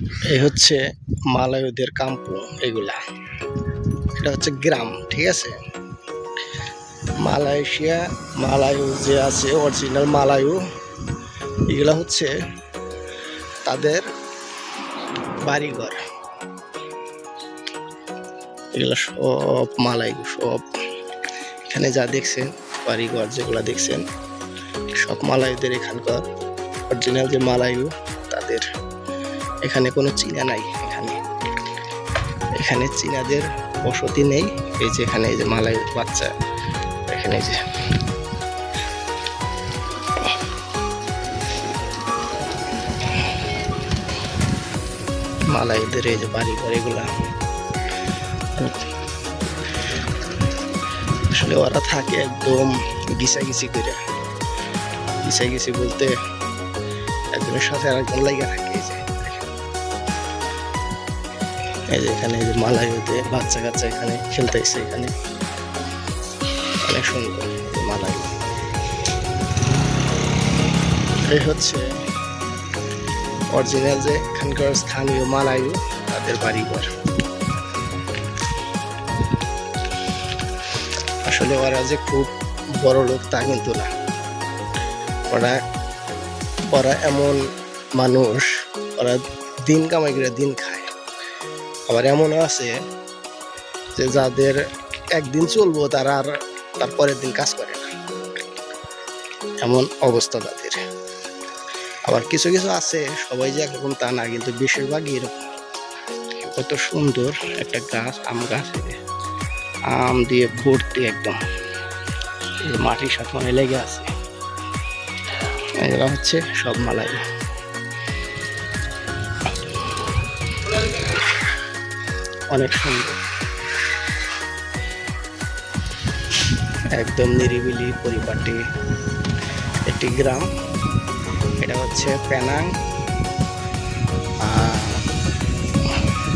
এই হচ্ছে মালায়ুদের কাম্পু এগুলা। এটা হচ্ছে গ্রাম, ঠিক আছে? মালয়েশিয়া, মালায়ু যে আছে অরিজিনাল মালায়ু, এগুলা হচ্ছে তাদের বাড়িঘর। এগুলো সব মালায়ু, সব। এখানে যা দেখছেন, বাড়িঘর যেগুলো দেখছেন, সব মালায়ুদের এখানকার। অরিজিনাল যে মালায়ু, তাদের এখানে কোনো চীনা নাই, এখানে। এখানে চীনাদের বসতি নেই, এই যে এখানে এই যে মালায়ুর বাচ্চা, এখানে যে। মালাইদের এই যে বাড়ি এগুলা। আসলে ওরা থাকে একদম গিসা-গিসি করে গিসা-গিসি বলতে একজনের সাথে আরেকজন লাগে থাকে যে। এই যে এখানে যে মালায়ুতে বাচ্চা কাচ্চা এখানে খেলতেছে এখানে। অনেক সুন্দর যে এই হচ্ছে অরিজিনাল যে এখানকার স্থানীয় মালায়ু তাদের বাড়িঘর। আসলে ওরা যে খুব বড় লোক তা কিন্তু না। ওরা ওরা এমন মানুষ, ওরা দিন কামাই করে দিন খায়। আবার এমনও আছে যে যাদের একদিন চলবো তারা আর তার পরের দিন কাজ করে না। এমন অবস্থা তাদের। আবার কিছু কিছু আছে, সবাই যে একরকম তা না, কিন্তু বেশিরভাগই এরকম। কত সুন্দর একটা গাছ, আম গাছ আম দিয়ে ভর্তি একদম। মাটির সাথে লেগে আছে। এগুলো হচ্ছে সব মালাই। অনেক সুন্দর। একদম নিরিবিলি পরিপাটি একটি গ্রাম। এটা হচ্ছে আহ,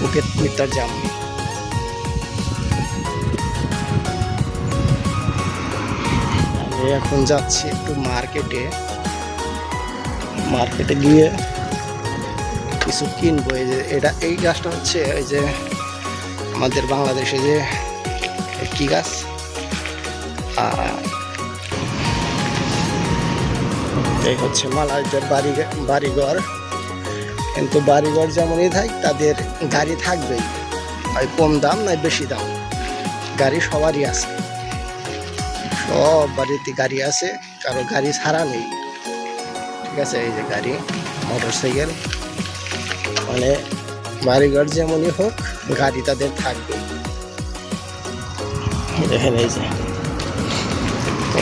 বুকেট জাম। এখন যাচ্ছি একটু মার্কেটে। মার্কেটে গিয়ে কিছু কিনবো। এই যে এটা এই গাছটা হচ্ছে ওই যে আমাদের বাংলাদেশে যে কি গাছ এই হচ্ছে মালাইদের বাড়ি, বাড়িঘর। কিন্তু বাড়িঘর যেমনই থাক, তাদের গাড়ি থাকবেই। হয় কম দাম, নয় বেশি দাম। গাড়ি সবারই আছে। সব বাড়িতে গাড়ি আছে, কারও গাড়ি ছাড়া নেই। ঠিক আছে, এই যে গাড়ি মোটর সাইকেল মানে বাড়িঘর যেমনই হোক, গাড়ি তাদের থাকবে। দেখেন এই যে,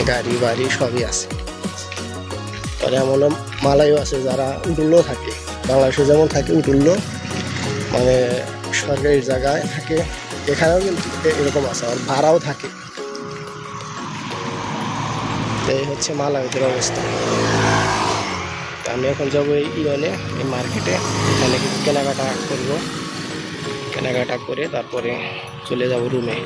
গাড়ি বাড়ি সবই আছে। পরে এমনও মালাইও আছে যারা উটুল্লো থাকে। বাংলাদেশে যেমন থাকে উটুল্লো মানে সরকারি জায়গায় থাকে, এখানেও কিন্তু এরকম আছে আর ভাড়াও থাকে। এই হচ্ছে মালাইদের অবস্থা। তো আমি এখন যাব এই ইয়নে এই মার্কেটে এখানে কিছু কেনাকাটা করব। কেনাকাটা করে তারপরে চলে যাব রুমে